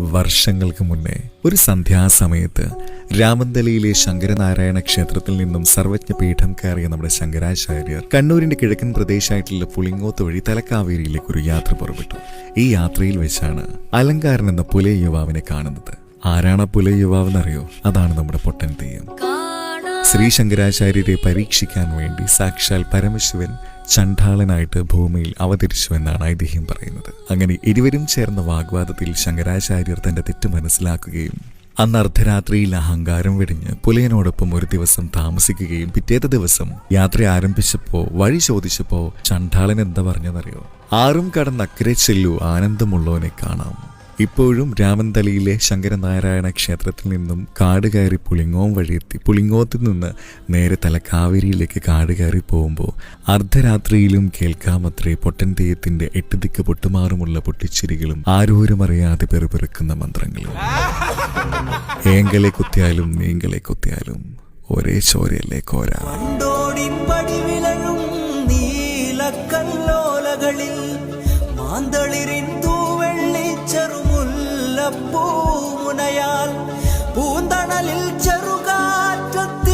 വർഷങ്ങൾക്ക് മുന്നേ ഒരു സന്ധ്യാസമയത്ത് രാമന്തലയിലെ ശങ്കരനാരായണ ക്ഷേത്രത്തിൽ നിന്നും സർവജ്ഞ പീഠം കയറിയ നമ്മുടെ ശങ്കരാചാര്യർ കണ്ണൂരിന്റെ കിഴക്കൻ പ്രദേശമായിട്ടുള്ള പുളിങ്ങോത്ത് വഴി തലക്കാവേരിയിലേക്ക് ഒരു യാത്ര പുറപ്പെട്ടു. ഈ യാത്രയിൽ വെച്ചാണ് അലങ്കാരൻ എന്ന പുലയ യുവാവിനെ കാണുന്നത്. ആരാണ് ആ പുലയ യുവാവ് എന്നറിയോ അതാണ് നമ്മുടെ പൊട്ടൻ തെയ്യം. ശ്രീ ശങ്കരാചാര്യരെ പരീക്ഷിക്കാൻ വേണ്ടി സാക്ഷാൽ പരമശിവൻ ചണ്ഡാളനായിട്ട് ഭൂമിയിൽ അവതരിച്ചു എന്നാണ് ഐതിഹ്യം പറയുന്നത്. അങ്ങനെ ഇരുവരും ചേർന്ന വാഗ്വാദത്തിൽ ശങ്കരാചാര്യർ തന്റെ തെറ്റ് മനസ്സിലാക്കുകയും അന്ന് അർദ്ധരാത്രിയിൽ അഹങ്കാരം വെടിഞ്ഞ് പുലയനോടൊപ്പം ഒരു ദിവസം താമസിക്കുകയും പിറ്റേത്തെ ദിവസം യാത്ര ആരംഭിച്ചപ്പോ വഴി ചോദിച്ചപ്പോ ചണ്ഡാളൻ എന്താ പറഞ്ഞതെന്നറിയോ? ആറും കടന്ന് അക്കരെ ചെല്ലു ആനന്ദമുള്ളവനെ കാണാം. ഇപ്പോഴും രാമൻതലയിലെ ശങ്കരനാരായണ ക്ഷേത്രത്തിൽ നിന്നും കാട് കയറി പുളിങ്ങോം വഴിയെത്തി പുളിങ്ങോത്തിൽ നിന്ന് നേരെ തലക്കാവേരിയിലേക്ക് കാട് കയറി പോകുമ്പോൾ അർദ്ധരാത്രിയിലും കേൾക്കാമത്രേ പൊട്ടൻ തെയ്യത്തിന്റെ എട്ട് ദിക്ക് പൊട്ടുമാറുമുള്ള പൊട്ടിച്ചിരികളും ആരോരും അറിയാതെ പെറുപെറുക്കുന്ന മന്ത്രങ്ങളും. ഏങ്കലെ കുത്തിയാലും നീങ്കലെ കുത്തിയാലും ഒരേ ചോരയല്ലേ കോരാ. നീലക്കല്ലോലകളിൽ മാന്തളിരിൻ പൂമുനയാൽ പൂന്തണലിൽ ചെറുകാറ്റത്ത്